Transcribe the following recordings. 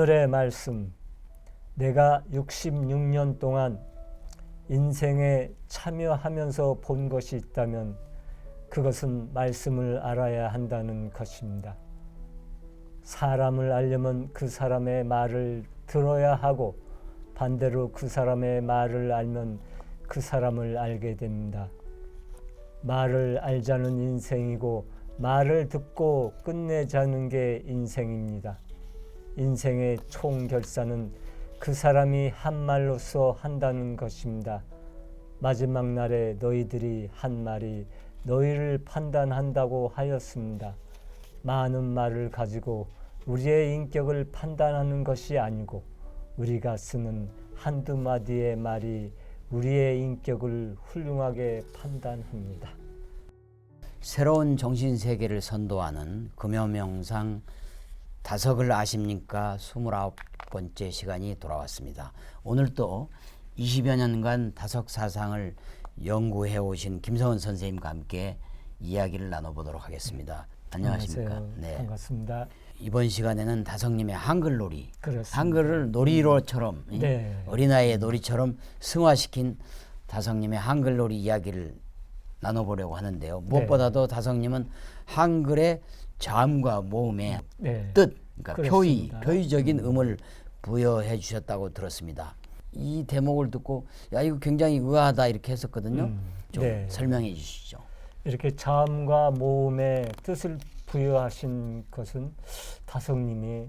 오늘의 말씀 내가 66년 동안 인생에 참여하면서 본 것이 있다면 그것은 말씀을 알아야 한다는 것입니다. 사람을 알려면 그 사람의 말을 들어야 하고 반대로 그 사람의 말을 알면 그 사람을 알게 됩니다. 말을 알자는 인생이고 말을 듣고 끝내자는 게 인생입니다. 인생의 총결산은 그 사람이 한 말로서 한다는 것입니다. 마지막 날에 너희들이 한 말이 너희를 판단한다고 하였습니다. 많은 말을 가지고 우리의 인격을 판단하는 것이 아니고 우리가 쓰는 한두 마디의 말이 우리의 인격을 훌륭하게 판단합니다. 새로운 정신 세계를 선도하는 금요명상 다석을 아십니까? 29번째 시간이 돌아왔습니다. 오늘 또 20여 년간 다석 사상을 연구해 오신 김서원 선생님과 함께 이야기를 나눠보도록 하겠습니다. 안녕하십니까? 안녕하세요. 반갑습니다. 이번 시간에는 다석님의 한글놀이, 그렇습니다. 한글을 놀이로처럼 이 네. 어린아이의 놀이처럼 승화시킨 다석님의 한글놀이 이야기를 나눠보려고 하는데요. 네. 무엇보다도 다석님은 한글의 자음과 모음의 네. 뜻, 그러니까 표의, 그렇습니다. 표의적인 음을 부여해 주셨다고 들었습니다. 이 대목을 듣고 야 이거 굉장히 의아하다 이렇게 했었거든요. 음, 좀 네. 설명해 주시죠. 이렇게 자음과 모음의 뜻을 부여하신 것은 다성님이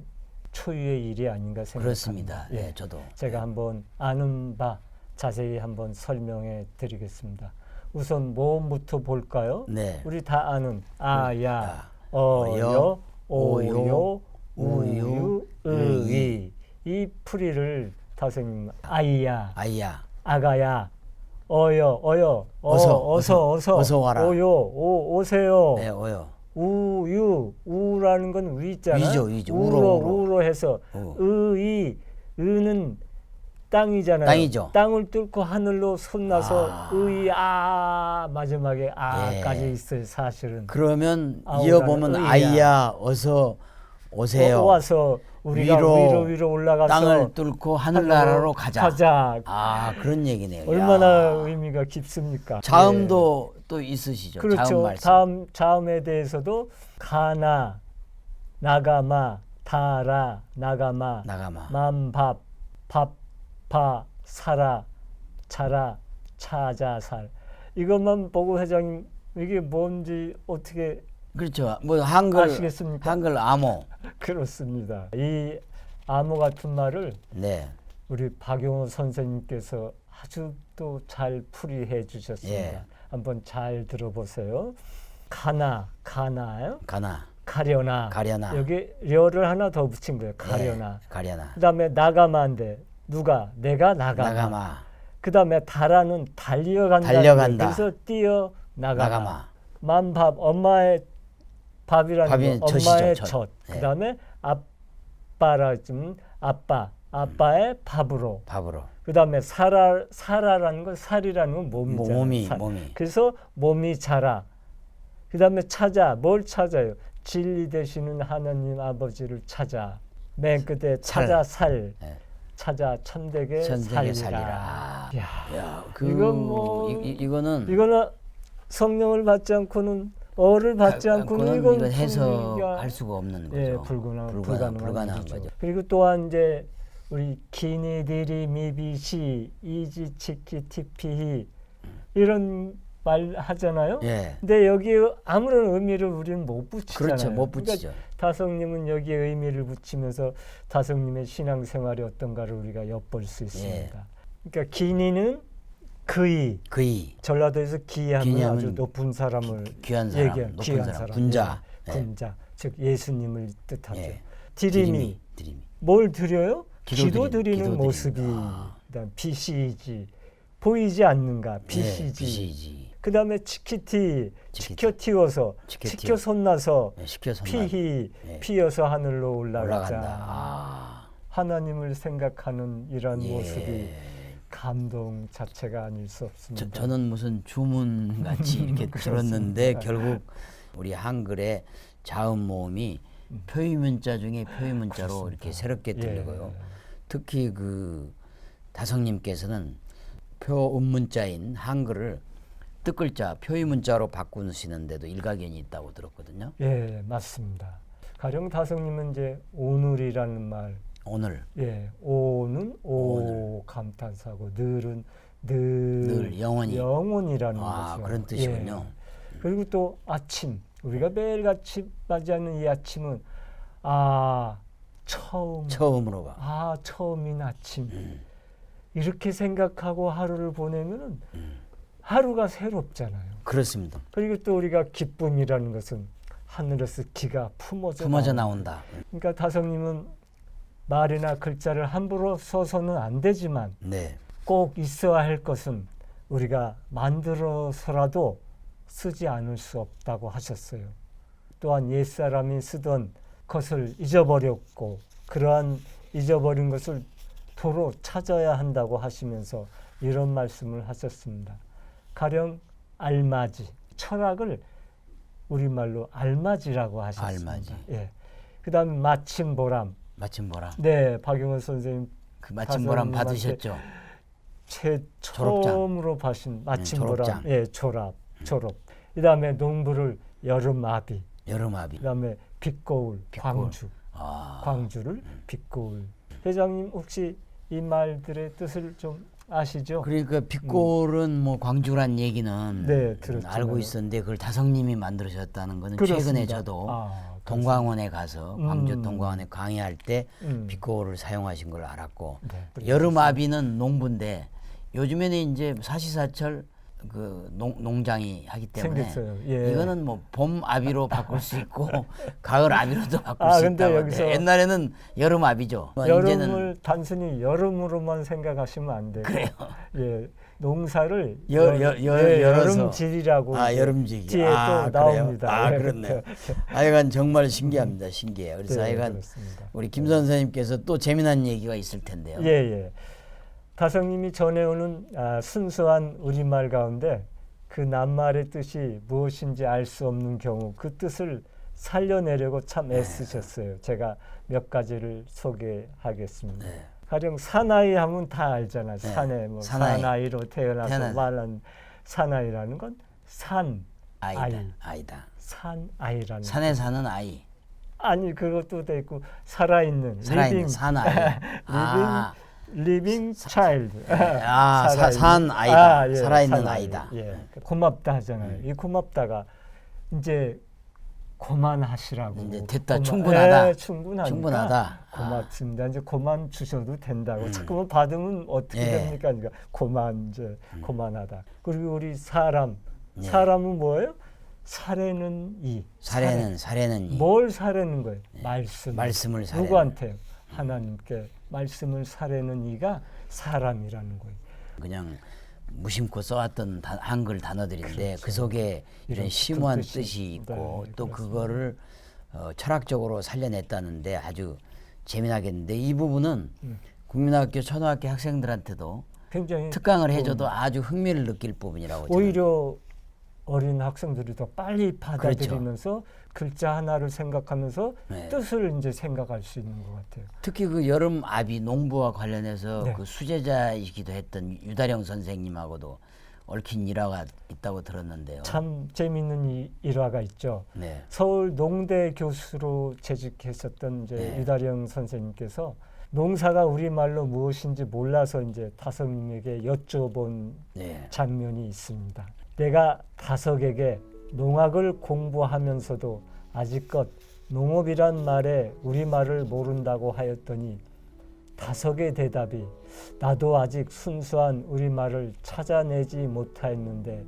초유의 일이 아닌가 생각합니다. 그렇습니다. 예. 예, 저도 제가 한번 아는 바 자세히 한번 설명해 드리겠습니다. 우선 모음부터 볼까요? 네. 우리 다 아는 아야, 야, 어여, 어여, 오요, 우유, 의이 이 풀이를 다성님 아이야, 아이야, 아가야, 어여, 어여, 어, 어서, 어서, 어서, 어서, 와라. 오요, 오, 오세요. 네, 어요. 우유, 우라는 건 위잖아. 위죠, 위죠. 우로, 우로, 우로. 해서 우. 의이, 의는 땅이잖아요. 땅이죠. 땅을 뚫고 하늘로 솟나서 아. 의, 아, 마지막에 아까지 예. 있어요, 사실은. 그러면 이어보면 의야. 아이야 어서 오세요. 어, 와서 우리가 위로, 위로 위로, 올라가서 땅을 뚫고 하늘나라로 가자. 가자. 아 그런 얘기네요. 얼마나 야. 의미가 깊습니까? 자음도 또 있으시죠. 예. 그렇죠. 자음. 다음 자음에 대해서도 가나, 나가마, 다라, 나가마, 나가마. 만밥, 밥 파, 사라, 차라, 차자살. 이것만 보고 회장님 이게 뭔지 어떻게 그렇죠. 뭐 한글 아시겠습니까? 한글 암호. 그렇습니다. 이 암호 같은 말을 네. 우리 박용호 선생님께서 아주 또 잘 풀이해 주셨습니다. 예. 한번 잘 들어보세요. 가나, 가나요? 가나. 가려나. 가려나. 여기 려를 하나 더 붙인 거예요. 가려나. 네, 가려나. 그다음에 나가마인데 누가 내가 나가마. 나가마. 그다음에 달아는 달려간다. 달려간다. 그래서 뛰어 나가마. 나가마. 만밥 엄마의 밥이라는 밥이 거 엄마의 젖. 젖. 네. 그다음에 아빠라 좀 아빠 아빠의 밥으로. 밥으로. 그다음에 살아 살아라는 건 살이라는 건 뭐, 몸이잖아요. 몸이 살. 몸이. 그래서 몸이 자라. 그다음에 찾아 뭘 찾아요? 진리 되시는 하나님 아버지를 찾아. 맨 끝에 찾아 살. 네. 찾아 천대게 천대게 살리라. 살리라. 야, 야, 그 이건 뭐- 이, 이, 이거는 이거는 성령을 받지 않고는 어를 받지 가- 않고는 이건 이건 해석할 수가 없는 거죠. 예, 불가능, 불가능, 불가능한, 일이죠. 거죠. 그리고 또한 이제 우리 기니디리 미비시 이지치키 티피히 이런 말 하잖아요. 예. 근데 여기 아무런 의미를 우리는 못 붙이잖아요. 그렇죠. 못 붙이죠. 그러니까 다성님은 여기에 의미를 붙이면서 다성님의 신앙생활이 어떤가를 우리가 엿볼 수 있습니다. 예. 그러니까 기니는 그이 그이 전라도에서 기하면 아주 높은 사람을 귀한 사람, 얘기한 높은 귀한 사람, 군자. 예, 예. 군자 즉 예수님을 뜻하죠. 예. 디림이 드림이. 뭘 드려요? 기도 드림, 드리는 모습이 아. 그다음 비시지 보이지 않는가 예, 비시지. 그 다음에 치키티 치키티. 치켜 튀어서 치켜 치켜. 손나서 예, 시켜서 피히 예. 피어서 하늘로 올라가자. 아. 하나님을 생각하는 이런 예. 모습이 감동 자체가 아닐 수 없습니다. 저, 저는 무슨 주문 같이 이렇게 들었는데 결국 우리 한글의 자음 모음이 표의 문자 중에 표의 문자로 이렇게 새롭게 예. 들리고요. 특히 그 다성님께서는 표음 문자인 한글을 뜻글자 표의 문자로 바꾸시는데도 일가견이 있다고 들었거든요. 예, 맞습니다. 가령 다성님은 이제 오늘이라는 말, 오늘 예, 오는 오 감탄사고 늘은 늘, 늘 영원히. 영원이라는 아, 거죠. 그런 뜻이군요. 예. 그리고 또 아침 우리가 매일같이 맞이하는 이 아침은 아 처음 처음으로 봐. 아 처음인 아침 음. 이렇게 생각하고 하루를 보내면은 하루가 새롭잖아요. 그렇습니다. 그리고 또 우리가 기쁨이라는 것은 하늘에서 기가 품어져 품어져 나온다. 그러니까 다성님은 말이나 글자를 함부로 써서는 안 되지만 네. 꼭 있어야 할 것은 우리가 만들어서라도 쓰지 않을 수 없다고 하셨어요. 또한 옛사람이 쓰던 것을 잊어버렸고 그러한 잊어버린 것을 도로 찾아야 한다고 하시면서 이런 말씀을 하셨습니다. 가령 알맞이 철학을 우리말로 알맞이라고 하셨습니다. 알맞이. 예. 그다음에 마침 보람. 마침 보람. 네, 박용원 선생님 그 마침 보람 받으셨죠. 제 졸업장. 처음으로 봐신 마침 졸업장. 보람. 예, 졸업, 졸업. 그다음에 농부를 여름 아비. 여름 아비. 그다음에 빛거울, 빛거울. 광주. 아, 광주를 빛거울. 회장님 혹시 이 말들의 뜻을 좀 아시죠? 그러니까 빛골은 뭐 광주란 얘기는 네, 들었죠. 알고 있었는데 그걸 다성님이 만들으셨다는 거는 최근에 그렇습니다. 저도 아, 동광원에 가서 광주 음. 동광원에 강의할 때 음. 빛골을 사용하신 걸 알았고 네. 여름아비는 농부인데 요즘에는 이제 사시사철 그 농, 농장이 하기 때문에. 예. 이거는 뭐 봄 아비로 바꿀 수 있고 가을 아비로도 바꿀 아, 수 있다고 여기서 옛날에는 여름 아비죠. 여름을 이제는 단순히 여름으로만 생각하시면 안 돼요. 그래요. 예, 농사를 여- 여- 여- 예. 여름질이라고 아 여름지기 뒤에 아, 또 그래요? 나옵니다. 아 예, 그렇네. 하여간 정말 신기합니다. 신기해요. 그래서 네, 하여간 그렇습니다. 우리 김 선생님께서 또 재미난 얘기가 있을 텐데요. 예, 예. 다성님이 전해오는 아, 순수한 우리말 가운데 그 낱말의 뜻이 무엇인지 알 수 없는 경우 그 뜻을 살려내려고 참 네. 애쓰셨어요. 제가 몇 가지를 소개하겠습니다. 네. 가령 사나이 하면 다 알잖아요. 네. 산에 뭐 사나이. 로 태어나서 태어난. 말한 사나이라는 건 산, 아이다. 아이. 아이다. 산 아이라는 산에 사는 아이. 아니 그것도 돼 있고 살아있는 살아있는 산 아이. 아, 리빙 일드. 아, 사- 산 아이다. 살아있는 아이다. 예. 고맙다 하잖아요. 이 고맙다가 이제 그만하시라고. 이제 됐다, 고마- 충분하다. 예, 충분하다. 아. 고맙습니다. 이제 그만 주셔도 된다고. 자꾸만 받으면 어떻게 예. 됩니까? 그러니까 그만 이제 그만하다. 그리고 우리 사람 예. 사람은 뭐예요? 사례는 이. 사례는 사례는 이. 뭘 사려는 거예요? 말씀. 말씀을 사례는. 누구한테? 하나님께 말씀을 사려는 이가 사람이라는 거예요. 그냥 무심코 써왔던 단- 한글 단어들인데 그 속에 이런 심오한 뜻이- 있고 네, 또 그렇습니다. 그거를 어, 철학적으로 살려냈다는데 아주 재미나겠는데 이 부분은 음. 국민학교 초등학교 학생들한테도 굉장히 특강을 해줘도 아주 흥미를 느낄 부분이라고 저는 오히려 어린 학생들이 더 빨리 받아들이면서 글자 하나를 생각하면서 그렇죠. 네. 뜻을 이제 생각할 수 있는 것 같아요. 특히 그 여름 아비 농부와 관련해서 네. 그 수제자이기도 했던 유다령 선생님하고도 얽힌 일화가 있다고 들었는데요. 참 재미있는 이 일화가 있죠. 네. 서울 농대 교수로 재직했었던 이제 네. 유다령 선생님께서 농사가 우리말로 무엇인지 몰라서 이제 다성님에게 여쭤본 네. 장면이 있습니다. 내가 다석에게 농학을 공부하면서도 아직껏 농업이란 말에 우리말을 모른다고 하였더니 다석의 대답이 나도 아직 순수한 우리말을 찾아내지 못하였는데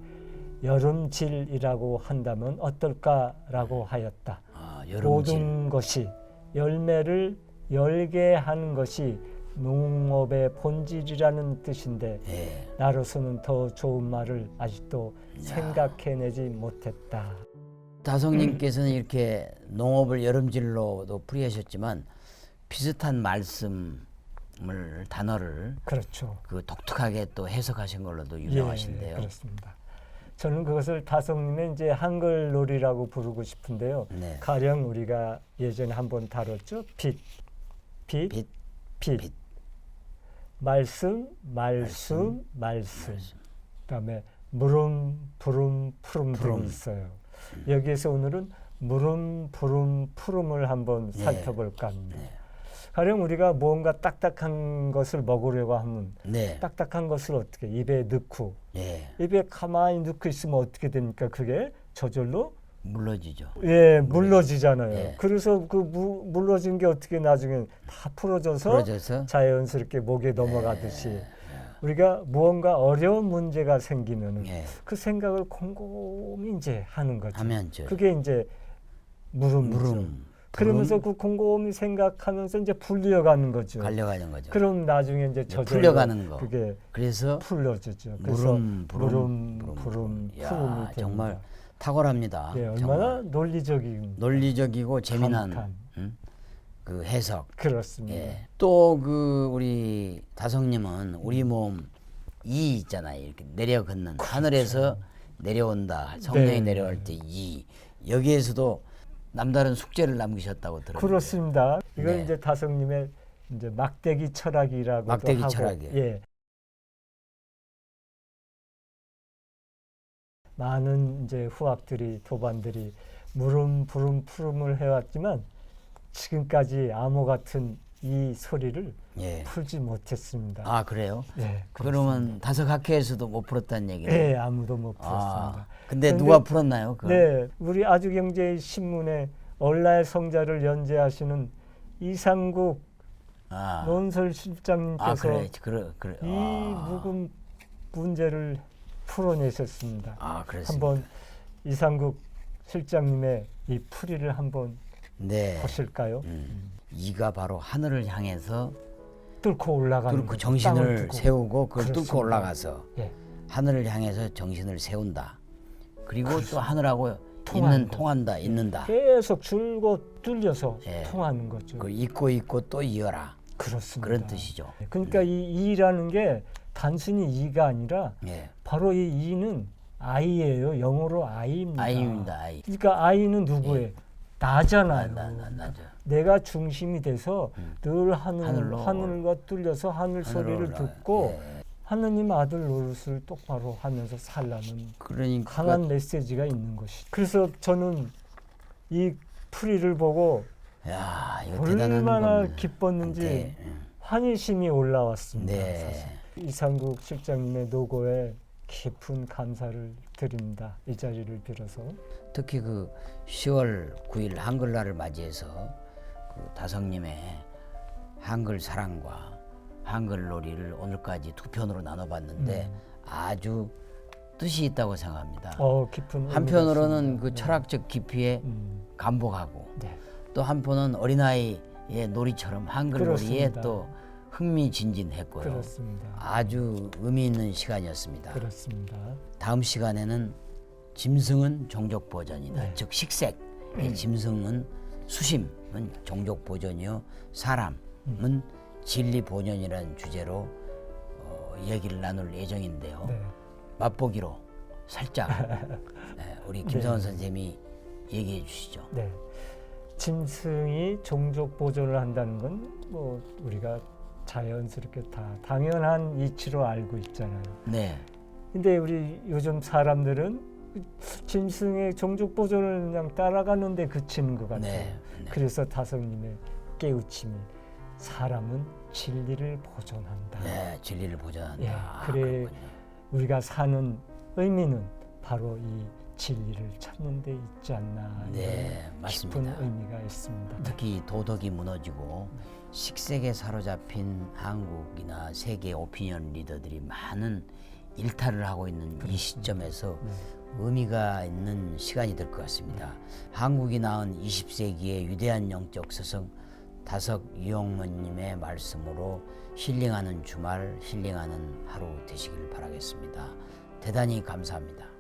여름질이라고 한다면 어떨까라고 하였다. 아, 여름질. 모든 것이 열매를 열게 하는 것이 농업의 본질이라는 뜻인데 예. 나로서는 더 좋은 말을 아직도 생각해내지 못했다. 다성님께서는 이렇게 농업을 여름질로도 풀이하셨지만 비슷한 말씀을 단어를 그렇죠. 그 독특하게 또 해석하신 걸로도 예, 유명하신데요. 그렇습니다. 저는 그것을 다성님의 이제 한글놀이라고 부르고 싶은데요. 네. 가령 우리가 예전에 한번 다뤘죠. 빛, 빛, 빛, 빛, 빛. 말씀, 말씀, 말씀. 그다음에 물음, 부름, 푸름. 등이 있어요. 여기에서 오늘은 물음, 부름, 푸름을 한번 네. 살펴볼까 합니다. 가령 우리가 무언가 딱딱한 것을 먹으려고 하면 네. 딱딱한 것을 어떻게 입에 넣고 예. 입에 가만히 넣고 있으면 어떻게 됩니까? 그게 저절로 물러지죠. 예 물러지잖아요. 예. 그래서 그 무, 물러진 게 어떻게 나중에 다 풀어져서 풀어져서 자연스럽게 목에 넘어가듯이 예. 우리가 무언가 어려운 문제가 생기면은 예. 그 생각을 곰곰이 이제 하는 거죠. 하면 저 그게 이제 물음이죠. 물음 그러면서 그 곰곰이 생각하면서 이제 풀려가는 거죠. 갈려가는 거죠. 그럼 나중에 이제 저절로 풀려가는 거. 그게 그래서 풀려지죠. 그래서 물음, 부름, 물음, 부름, 부름, 부름. 야, 푸름이 됩니다. 정말 탁월합니다. 예, 얼마나 정말. 논리적인 논리적이고 재미난. 음? 그 해석. 그렇습니다. 예. 또그 우리 다성님은 우리 몸 이 있잖아요. 이렇게 내려 걷는 하늘에서 내려온다. 성령이 그렇죠. 네. 내려올 때 이. 여기에서도 남다른 숙제를 남기셨다고 들었는데. 그렇습니다. 이건 네. 이제 다성님의 이제 막대기 철학이라고 막대기 하고, 철학이에요. 예. 많은 이제 후학들이 도반들이 물음 부름 푸름을 해왔지만 지금까지 암호 같은 이 소리를 예. 풀지 못했습니다. 아 그래요? 네, 그러면 다섯 학회에서도 못 풀었다는 얘기예요. 예, 아무도 못 풀었습니다. 아, 근데 그런데- 누가 풀었나요? 그걸? 네, 우리 아주경제 신문에 얼라의 성자를 연재하시는 이상국 아, 논설 실장님께서 아 그래, 그래, 그래. 이 아, 묵은 문제를 풀어내셨습니다. 아 그랬습니다. 한번 이상국 실장님의 이 풀이를 한번 네. 보실까요? 음. 이가 바로 하늘을 향해서 뚫고 올라가는 뚫고 거죠. 땅을 정신을 두고. 세우고 그걸 그렇습니다. 뚫고 올라가서 예, 하늘을 향해서 정신을 세운다. 그리고 또 하늘하고 통하는 있는 거. 통한다, 있는다. 계속 줄고 뚫려서 예. 통하는 거죠. 그 있고 있고 또 이어라 그렇습니다. 그런 뜻이죠. 그러니까 이 이라는 게 단순히 이가 아니라 예, 바로 이 이는 아이예요. 영어로 아이입니다. 아이입니다, 아이. 그러니까 아이는 누구예요? 나잖아요. 나, 나, 나죠. 내가 중심이 돼서 늘 하늘, 하늘로 하늘과 뚫려서 하늘 소리를 듣고 예. 하느님 아들 노릇을 똑바로 하면서 살라는 그러니까 강한 메시지가 있는 것이. 그래서 저는 이 풀이를 보고 야, 얼마나. 기뻤는지 네, 환희심이 올라왔습니다. 네. 사실. 이상국 실장님의 노고에 깊은 감사를 드립니다. 이 자리를 빌어서. 특히 그 10월 9일 한글날을 맞이해서 그 다성님의 한글 사랑과 한글 놀이를 오늘까지 두 편으로 나눠봤는데 아주 뜻이 있다고 생각합니다. 음. 어, 깊은 한편으로는. 그 네. 철학적 깊이에 음, 감복하고 네. 또 한편은 어린아이의 놀이처럼 한글 놀이에. 또 흥미진진했고요. 그렇습니다. 아주 의미 있는 시간이었습니다. 그렇습니다. 다음 시간에는 짐승은 종족 보존이다. 네. 음. 즉 식색. 의 짐승은 수심은 종족 보존이요. 사람은 음. 진리 보존이라는 주제로 어, 얘기를 나눌 예정인데요. 네. 맛보기로 살짝 네, 우리 김성원 선생님이 얘기해 주시죠. 네. 짐승이 종족 보존을 한다는 건 뭐 우리가 자연스럽게 다 당연한 이치로 알고 있잖아요. 네, 근데 우리 요즘 사람들은 짐승의 종족 보존을 그냥 따라가는데 그치는 것 같아요. 네, 네. 그래서 다성님의 깨우침이 사람은 진리를 보존한다. 네, 진리를 보존한다. 예, 아, 그래. 그렇군요. 우리가 사는 의미는 바로 이 진리를 찾는 데 있지 않나 네, 이런 맞습니다. 깊은 의미가 있습니다. 특히 도덕이 무너지고 식색에 사로잡힌 한국이나 세계 오피니언 리더들이 많은 일탈을 하고 있는 이 시점에서 네. 의미가 있는 시간이 될 것 같습니다. 한국이 낳은 20세기의 위대한 영적 스승 다석 유영모님의 말씀으로 힐링하는 주말, 힐링하는 하루 되시길 바라겠습니다. 대단히 감사합니다.